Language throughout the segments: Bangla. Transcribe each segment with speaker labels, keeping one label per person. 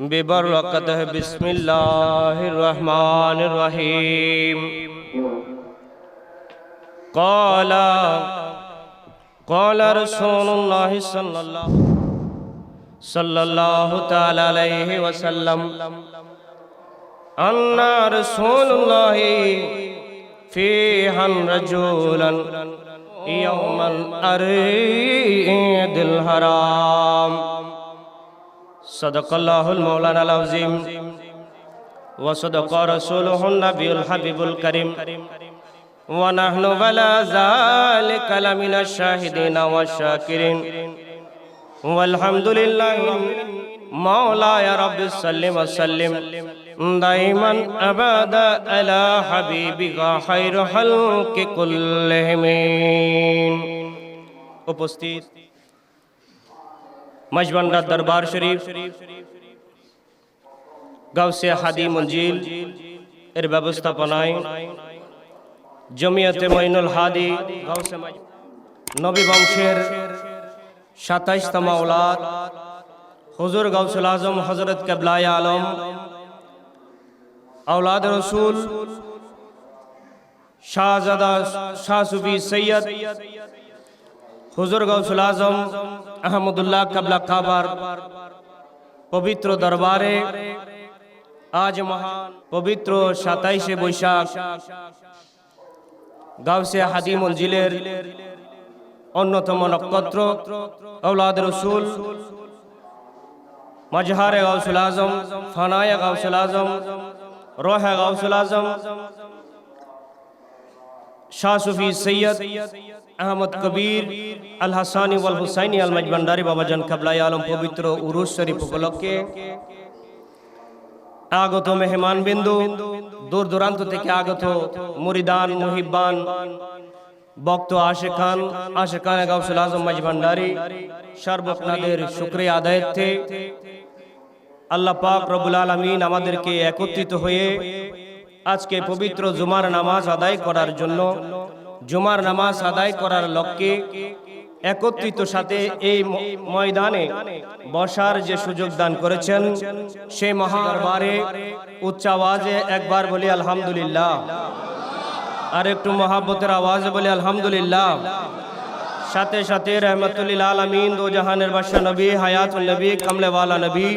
Speaker 1: ببركته بسم الله الرحمن الرحيم قال قال رسول الله صلى الله صلى الله تعالى عليه وسلم أن رسول الله فيها رجولا يوم الأريد الحرام صدق الله المولانا العظيم وصدق رسوله النبي الحبيب الكريم ونحن على ذلك لمن الشاهدين والشاكرين والحمد لله مولاي رب السلم وسلم دائما أبدا على حبيبك خير خلق كلهم উপস্থিত মজবান্ডার দরবার শরীফ, গাউসে হাদি মঞ্জিল এর ব্যবস্থাপনায় জমিয়তে মইনুল হাদি, গাউসে নবী বংশের সাতাইশতম ওলাদ হুজুর গাউসুল আজম হজরত কেবলায় আলম, আওলাদ রসুল শাহজাদা শাহ সুফি সৈয়দ হুজুর গৌসুল আজম, আহমদুল্লাহ কাবলা কাবার পবিত্র দরবারে আজ মহান পবিত্র সাতাইশে বৈশাখ গাউসে হাদি মঞ্জিলের অন্যতম নক্ষত্র আওলাদ রসুল, মজহারে গাউসুল আজম, ফানায় গাউসুল আজম, রোহে গাউসুল আজম শাহ সৈয়দ আহমদ কবির আল হাসানি ওয়াল হুসাইনি আল মজবান্ডারি বাবাজান কাবলাই আলম পবিত্র উরুস শরীফ উপলক্ষে আগত মেহমান বিন্দু দূর দূরান্ত থেকে আগত মুরিদান মুহিব্বান বক্ত আশেখান আশেখান গাউসুল আজম মজবান্ডারি সর্বপ্রাদের শুক্রিয়া আদায়তে আল্লাহ পাক রবুল আলমিন আমাদেরকে একত্রিত হয়ে আজকে পবিত্র জুমার নামাজ আদায় করার জন্য জুমার নামাজ আদায় করার লক্ষ্যে একত্রিত সাথে এই ময়দানে বসার যে সুযোগ দান করেছেন সেই মহাবারে উচ্চ আওয়াজে একবার বলি আলহামদুলিল্লাহ। আর একটু মহাব্বতের আওয়াজে বলি আলহামদুলিল্লাহ। সাথে সাথে রহমতুল্লিল আলমিন দো জাহানের বাদশাহ নবী হায়াতুল নবী কমলেওয়ালা নবী।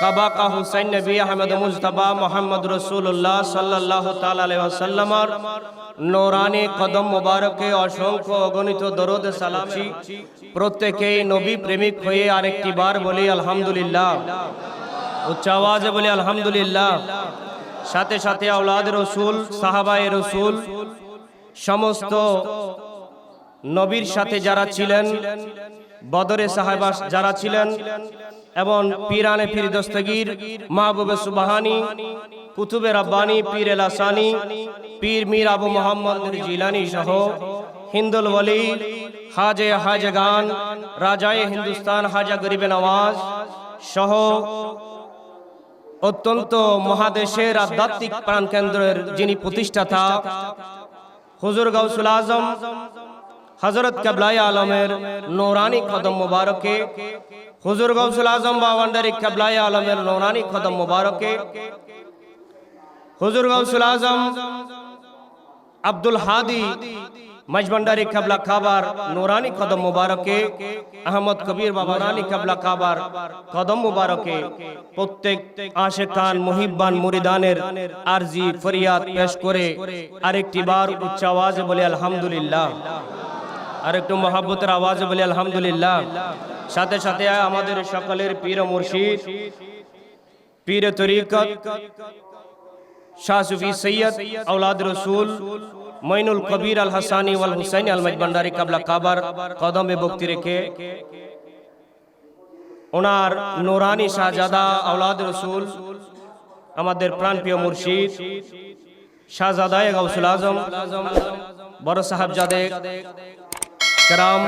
Speaker 1: কাবা কা হুসাইন নবী আহমদ মুজতবা মোহাম্মদ রসুল্লাহ সাল্লাহ তাল্লামর নোরানি কদম মোবারকে অসংখ্য অগণিত দরদ সালামি প্রত্যেকেই নবী প্রেমিক হয়ে আরেকটি বার বলি আলহামদুলিল্লাহ। উচ্চ আওয়াজে বলি আলহামদুলিল্লাহ। সাথে সাথে আওলাদ রসুল, সাহাবায়ে রসুল, সমস্ত নবীর সাথে যারা ছিলেন, বদরে সাহেবা যারা ছিলেন এবং পিরানে পীর দস্তগীর মাহবুবে সুবাহানি, কুতুবে রব্বানি, পীর এলাসানি পীর মীর আবু মোহাম্মদ জিলানি সহ হিন্দুল ওলি হাজে হাজগান রাজায়ে হিন্দুস্তান, হাজা গরিবে নওয়াজ সহ অত্যন্ত মহাদেশের আধ্যাত্মিক প্রাণকেন্দ্রের যিনি প্রতিষ্ঠাতা, হুজুর গাউসুল আজম হজরত কাবলাই আলমের নোরানি কদম মুবারকে, হুজুর গৌসুল আজম বাবান্ডারি কাবলাই আলমের নোরানি কদম মুবারকে, হুজুর গৌসুল আজম আব্দুল হাদি মজবন্ডারি কাবলা খাবার নোরানি কদম মুবারকে, আহমদ কবির বাবা রানী কাবলা খাবার কদম মুবারকে, প্রত্যেক আশেকান মুহিব্বান মুরিদানের আরজি ফরিয়াদ পেশ করে আরেকটি বার উচ্চ আওয়াজে বলে আলহামদুলিল্লাহ। আর একটু মহাব্বতের আওয়াজে বলি, আলহামদুলিল্লাহ। সাথে সাথে আমাদের সকলের পীর মুর্শিদ, পীর তরিকত, শাহ সৈয়দ, আওলাদ রসুল মইনুল কবির আল হাসানি ওয়াল হুসাইন আল মজবান্ডারি কাবলা কাবার কদমে ভক্তি রেখে ওনার নোরানি শাহজাদা, আওলাদ রসুল, আমাদের প্রাণপ্রিয় মুর্শিদ, শাহজাদায় গাউসুল আজম, বড় সাহেবজাদে کرام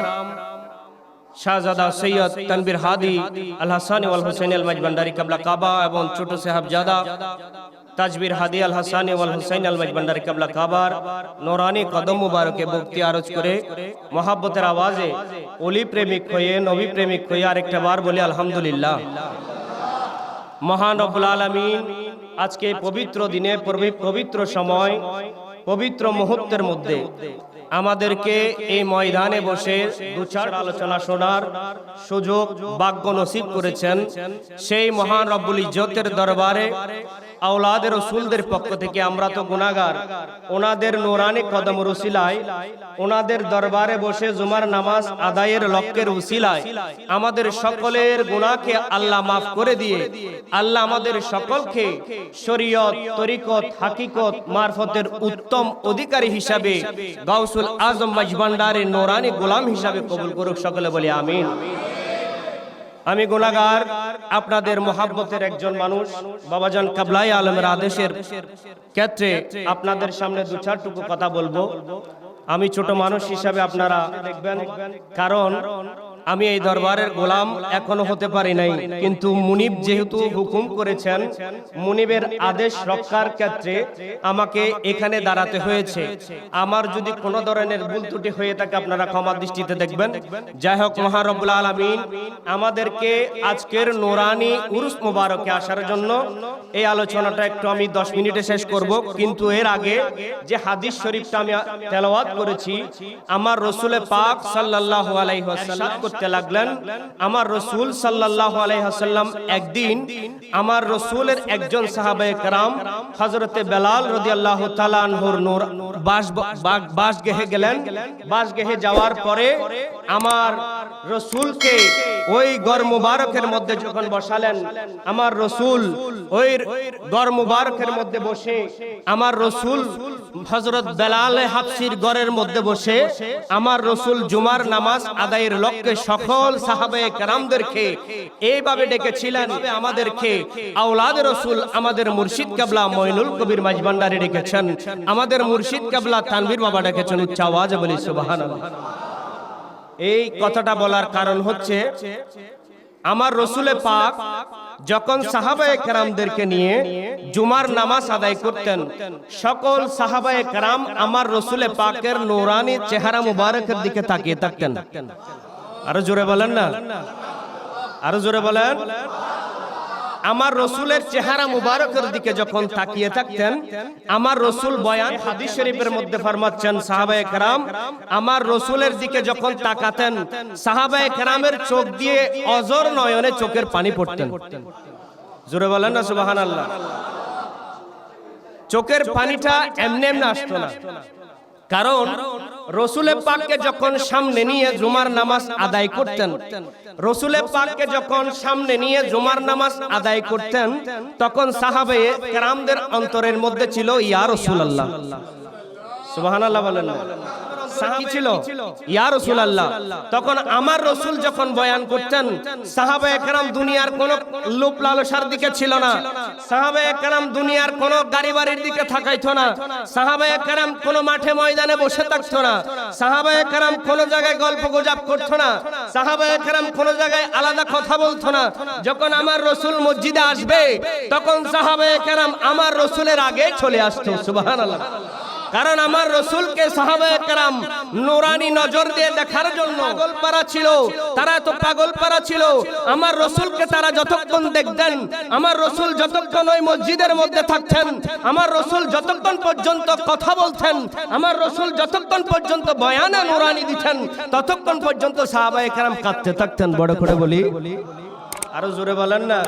Speaker 1: শাহজাদা সৈয়দ তনবির হাদি আল হাসানি ওয়াল হুসেন আল মজবন্ডারি কাবলা কাবা এবং ছোট সাহেবজাদা তাজবির হাদি আল হাসানি ওয়াল হুসাইন আল মজবন্ডারি কাবলা কাবার নোরানি কদম মুবারকে ভক্তি আরজ করে মহাব্বতের আওয়াজে অলি প্রেমিক হয়ে নবী প্রেমিক হয়ে আরেকটা বার বলি আলহামদুলিল্লাহ মহান রব্বুল আলমিন আজকে এই পবিত্র দিনে পবি- পবিত্র সময় পবিত্র মুহূর্তের মধ্যে আমাদেরকে এই ময়দানে বসে দু চার আলোচনা শোনার সুযোগ বাক্য নসিব করেছেন। সেই মহান রব্বুল ইজ্জতের দরবারে আওলাদের রসুলদের পক্ষ থেকে আমরা তো গুনাগার ওনাদের নোরানি কদম রুসিলায়, ওনাদের দরবারে বসে জুমার নামাজ আদায়ের লক্ষ্যের উসিলায় আমাদের সকলের গুণাকে আল্লাহ মাফ করে দিয়ে, আল্লাহ আমাদের সকলকে শরীয়ত, তরিকত, হাকিকত, মারফতের উত্তম অধিকারী হিসাবে গাউসুল আজম মাজবান্ডারের নোরানি গোলাম হিসাবে কবুল করুক সকলে বলি আমিন। আমি গুণাগার আপনাদের মোহাব্বতের একজন মানুষ। বাবাজান কাবলাই আলমের আদেশের ক্ষেত্রে আপনাদের সামনে দু চারটুকু কথা বলব। আমি ছোট মানুষ হিসাবে আপনারা দেখবেন, কারণ আমি এই দরবারের গোলাম এখনও হতে পারি নাই। কিন্তু মুনিব যেহেতু হুকুম করেছেন, মুনিবের আদেশ রক্ষার ক্ষেত্রে আমাকে এখানে দাঁড়াতে হয়েছে। আমার যদি কোনো ধরনের ভুল ত্রুটি হয়ে থাকে, আপনারা ক্ষমা দৃষ্টিতে দেখবেন। যাই হোক মহারবুল আলমিন, আমাদেরকে আজকের নোরানি উরুস মুবারকে আসার জন্য এই আলোচনাটা একটু আমি দশ মিনিটে শেষ করব। কিন্তু এর আগে যে হাদিস শরীফটা আমি তেলাওয়াত করেছি, আমার রসুলে পাক সাল্লাহ আলাইহাল্লাম করতে লাগলেন, আমার রসুল সাল্লাহ আলাইহাল্লাম একদিন আমার রসুলের একজন সাহাবায়ে কারাম হজরতে বেলাল রদি আল্লাহ তালানহুর নূর বাস বাস গেহে গেলেন। বাস গেহে যাওয়ার পরে আমার রসুলকে ওই গড় মুবারকের মধ্যে যখন বসালেন, আমার রসুল ওই গড় মুবারকের মধ্যে বসে, আমার রসুল হজরত বেলাল হাফসির গড়ের মধ্যে বসে, আমার রসুল জুমার নামাজ আদায়ের লক্ষ্যে সকল সাহাবে কারামদেরকে এইভাবে ডেকেছিলেন আমাদেরকে আওলাদ রসুল আমাদের মুর্শিদ কাবলা মইনুল কবির মাঝবান্ডারে ডেকেছেন। আমাদের মুর্শিদ কাবলা তানভীর বাবা ডেকেছেন উচ্চ আওয়াজে বলি, সুবহানাল্লাহ। এই কথাটা বলার কারণ হচ্ছে, আমার রসুলে পাক যখন সাহাবায়ে কেরামদেরকে নিয়ে জুমার নামাজ আদায় করতেন, সকল সাহাবায়ে কেরাম আমার রসুলে পাকের নোরানি চেহারা মুবারকের দিকে তাকিয়ে থাকতেন। আরও জোরে বলেন না। আরও জোরে বলেন। আমার রসুলের চেহারা মুবারকের দিকে যখন তাকিয়ে থাকতেন, আমার রসুল বয়ান হাদিস শরীফের মধ্যে ফরমাচ্ছেন, সাহাবায়ে কেরাম, আমার রসুলের দিকে যখন তাকাতেন, সাহাবায়ে কেরামের চোখ দিয়ে অজর নয়নে চোখের পানি পড়তেন। জোরে বলেন না সুবাহান আল্লাহ চোখের পানিটা এমনি এমনি আসতো না। কারণ রসুলের পাককে যখন সামনে নিয়ে জুমার নামাজ আদায় করতেন রসুলের পাককে যখন সামনে নিয়ে জুমার নামাজ আদায় করতেন তখন সাহাবে কেরামদের অন্তরের মধ্যে ছিল ইয়া রসুল আল্লাহ সুবাহ আল্লাহ বলেন। কি ছিল? ইয়া রসুল আল্লাহ তখন আমার রসুল যখন বয়ান করতেন সাহাবা একরাম দুনিয়ার কোন লোপ লালসার দিকে ছিল না। সাহাবা একরাম দুনিয়ার কোন গাড়ি বাড়ির দিকে থাকাইতো না। সাহাবা একরাম কোন মাঠে ময়দানে বসে থাকতো না। সাহাবা একরাম কোন জায়গায় গল্প গুজব করতো না। সাহাবা একরাম কোন জায়গায় আলাদা কথা বলতো না। যখন আমার রসুল মসজিদে আসবে তখন সাহাবা একরাম আমার রসুলের আগে চলে আসতো সুবহানাল্লাহ। কারণ আমার রসুলকে সাহাবায়ে কেরাম নোরানি নজর দিয়ে দেখার জন্য পাগল পারা ছিল, তারা তো পাগল পারা ছিল। আমার রসুলকে তারা যতক্ষণ দেখতেন, আমার রসুল যতক্ষণ ওই মসজিদের মধ্যে থাকতেন, আমার রসুল যতক্ষণ পর্যন্ত কথা বলতেন, আমার রসুল যতক্ষণ পর্যন্ত বয়ানে নোরানি দিতেন, ততক্ষণ পর্যন্ত সাহাবায়ে কেরাম কাঁদতে থাকতেন। বড় করে বলি, আরও জোরে বলেন না।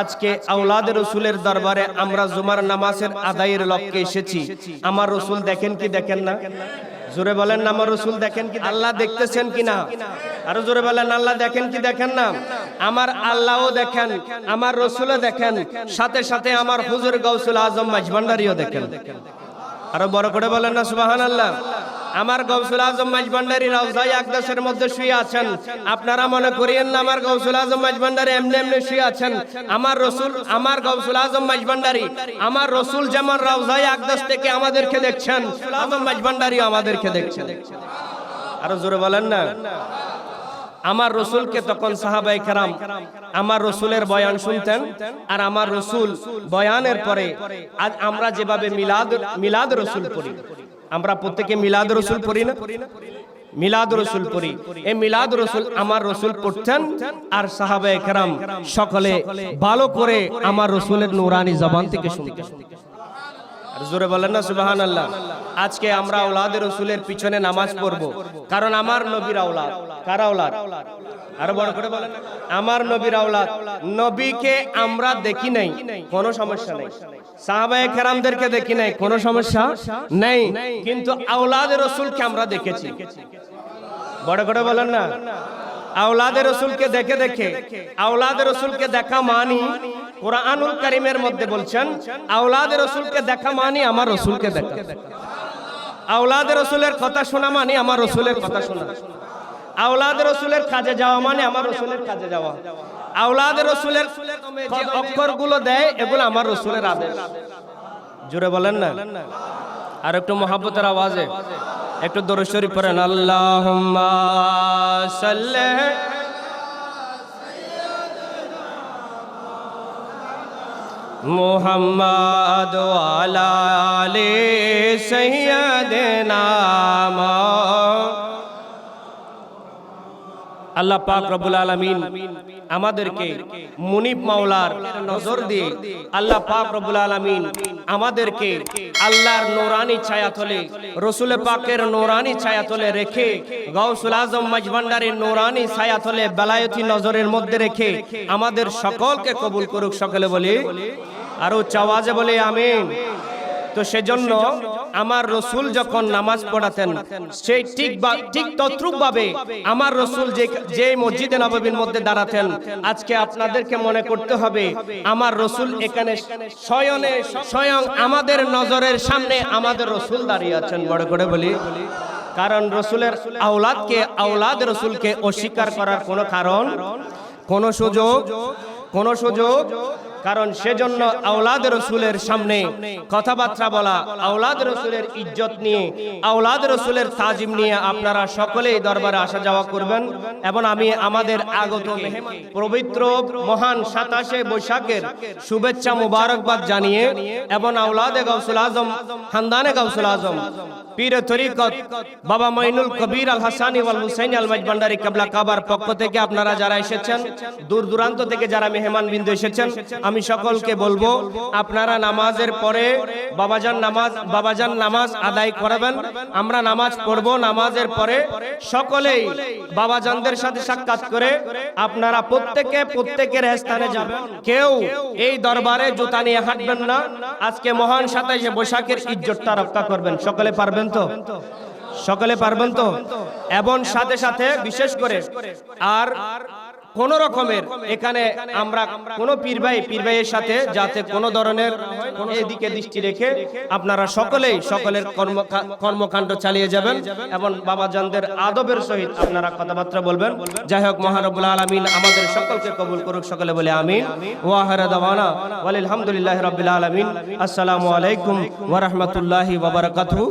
Speaker 1: আজকে আউলাদ রসুলের দরবারে আমরা জুমার নামাজের আদায়ের লক্ষ্যে এসেছি। আমার রসুল দেখেন কি দেখেন না? জোরে বলেন না, আমার রসুল দেখেন কি আল্লাহ দেখতেছেন কি না? আরও জোরে বলেন, আল্লাহ দেখেন কি দেখেন না? আমার আল্লাহও দেখেন, আমার রসুলও দেখেন, সাথে সাথে আমার হুজুর গৌসুল আজম মাঝভান্ডারিও দেখেন। আরও বড় করে বলেন না সুবাহান আল্লাহ আমার গৌসুল আজম মাঝভান্ডারি রাউজাই আকদাসের মধ্যে শুয়ে আছেন। আপনারা মনে করিয়েন না, আমার গৌসুল আজম মাঝভান্ডারি এমনি এমনি শুয়ে আছেন। আমার রসুল, আমার গৌসুল আজম মাঝভান্ডারি আমার রসুল যেমন রাউজাই আকদাস থেকে আমাদেরকে দেখছেন আজম মাঝভান্ডারি আমাদেরকে দেখছেন। আরও জোরে বলেন না? আমার রসুলকে তখন সাহাবাই কারাম, আমার রসুলের বয়ান শুনতেন আর আমার রসুল বয়ানের পরে আজ আমরা যেভাবে মিলাদ মিলাদ রসুল পড়ি। আমরা প্রত্যেকে মিলাদ রসুল পড়ি না? মিলাদ রসুল পড়ি। এই মিলাদ রসুল আমার রসুল পড়তেন আর সাহাবে একরাম সকলে ভালো করে আমার রসুলের নুরানি জবান থেকে শুনতেন। আর জোরে বলেন না সুবাহান আল্লাহ আজকে আমরা আওলাদের রসুলের পিছনে নামাজ পড়ব। কারণ আমার নবীর আওলাদ। কার আওলাদ? আরও বড় করে বলেন আমার নবীর আওলাদ। নবীকে আমরা দেখি নাই, কোনো সমস্যা নেই। সাহাবায়ে কেরামদেরকে দেখি নাই, কোনো সমস্যা নেই। কিন্তু আওলাদের রসুলকে আমরা দেখেছি। বড় করে বলেন না। আওলাদের রসুলকে দেখে দেখে আওলাদের রসুলকে দেখা মানি কোরআনুল কারিমের মধ্যে বলছেন আওলাদের রসুলকে দেখা মানি আমার রসুলকে দেখা। আওলাদের রসুলের কথা শোনা মানে আমার রসুলের কথা শোনা। আওলাদের রসুলের কাজে যাওয়া মানে আমার রসুলের কাজে যাওয়া। আওলাদের রসুলের যে অক্ষরগুলো দেয় এগুলো আমার রসুলের আদেশ। জুড়ে বলেন না? আর একটু মহাব্বতের আওয়াজে, একটু দরশ্বরী পড়েন আল্লাহ মোহাম্মদ আলালে সৈয়দনা আল্লাহ পাক রব্বুল আলামিন আমাদেরকে মুনিব মাওলার নজর দিয়ে আল্লাহ পাক রব্বুল আলামিন আমাদেরকে আল্লাহর নোরানি ছায়াতলে রসুল পাকের নোরানি ছায়াতলে রেখে গৌসুল আজম মজভান্ডারের নোরানি ছায়াতলে বেলায়তি নজরের মধ্যে রেখে আমাদের সকলকে কবুল করুক সকলে বলি, আর চাওয়াজে বলি, আমিন। তো সেজন্য আমার রসুল যখন নামাজ পড়াতেন সেই ঠিক বা ঠিক তদ্রুপ ভাবে আমার রসুল যে যে মসজিদে নববীর মধ্যে দাঁড়াতেন আজকে আপনাদেরকে মনে করতে হবে আমার রসুল এখানে স্বয়নে স্বয়ং আমাদের নজরের সামনে আমাদের রসুল দাঁড়িয়ে আছেন বড় করে বলি। কারণ রসুলের আওলাদকে আওলাদ রসুলকে অস্বীকার করার কোনো কারণ কোনো সুযোগ কোনো সুযোগ কারণ সেজন্য আওলাদ রসুলের সামনে কথাবার্তা বলা, আওলাদ রসুলের ইজ্জত নিয়ে, আওলাদ রসুলের তাজিম নিয়ে আপনারা সকলেই দরবারে আসা যাওয়া করবেন এবং আমি আমাদের আগত পবিত্র মহান সাতাশে বৈশাখের শুভেচ্ছা মুবারকবাদ জানিয়ে এবং আওলাদে গাউসুল আজম, খানদানে গাউসুল আজম, পীর তরিকত বাবা মঈনুল কবির আল হাসানি ওয়াল হুসাইন আল মাইজবান্ডারি কাবলা কাবার পক্ষ থেকে আপনারা যারা এসেছেন, দূর দূরান্ত থেকে যারা মেহমান বিন্দু এসেছেন আমি সকলকে বলব আপনারা নামাজের পরে বাবাজান নামাজ বাবাজান নামাজ আদায় করাবেন। আমরা নামাজ পড়ব নামাজের পরে সকলেই বাবাজানদের সাথে সাক্ষাৎ করে আপনারা প্রত্যেকে প্রত্যেকের স্থানে যাবেন। কেউ এই দরবারে জুতা নিয়ে হাঁটবেন না। আজকে মহান সাতাইশে বৈশাখের ইজ্জতটা রক্ষা করবেন। সকলে পারবেন তো? সকলে পারবেন তো? এবং সাথে সাথে বিশেষ করে আর কোন রকমের এখানে আমরা কোন পীর ভাই পীর ভাইয়ের সাথে যাতে কোনো ধরনের এদিকে দৃষ্টি রেখে আপনারা সকলেই সকলের কর্ম কর্মকাণ্ড চালিয়ে যাবেন এবং বাবা জানদের আদবের সহিত আপনারা কথাবার্তা বলবেন। যাই হোক মহানবুল আলমিন আমাদের সকলকে কবুল করুক সকলে বলে আমিন। ওয়াহারা দাওয়ানা। ওয়াল আলহামদুলিল্লাহ রাব্বিল আলামিন। আসসালামু আলাইকুম ওয়া রাহমাতুল্লাহি ওয়া বারাকাতুহু।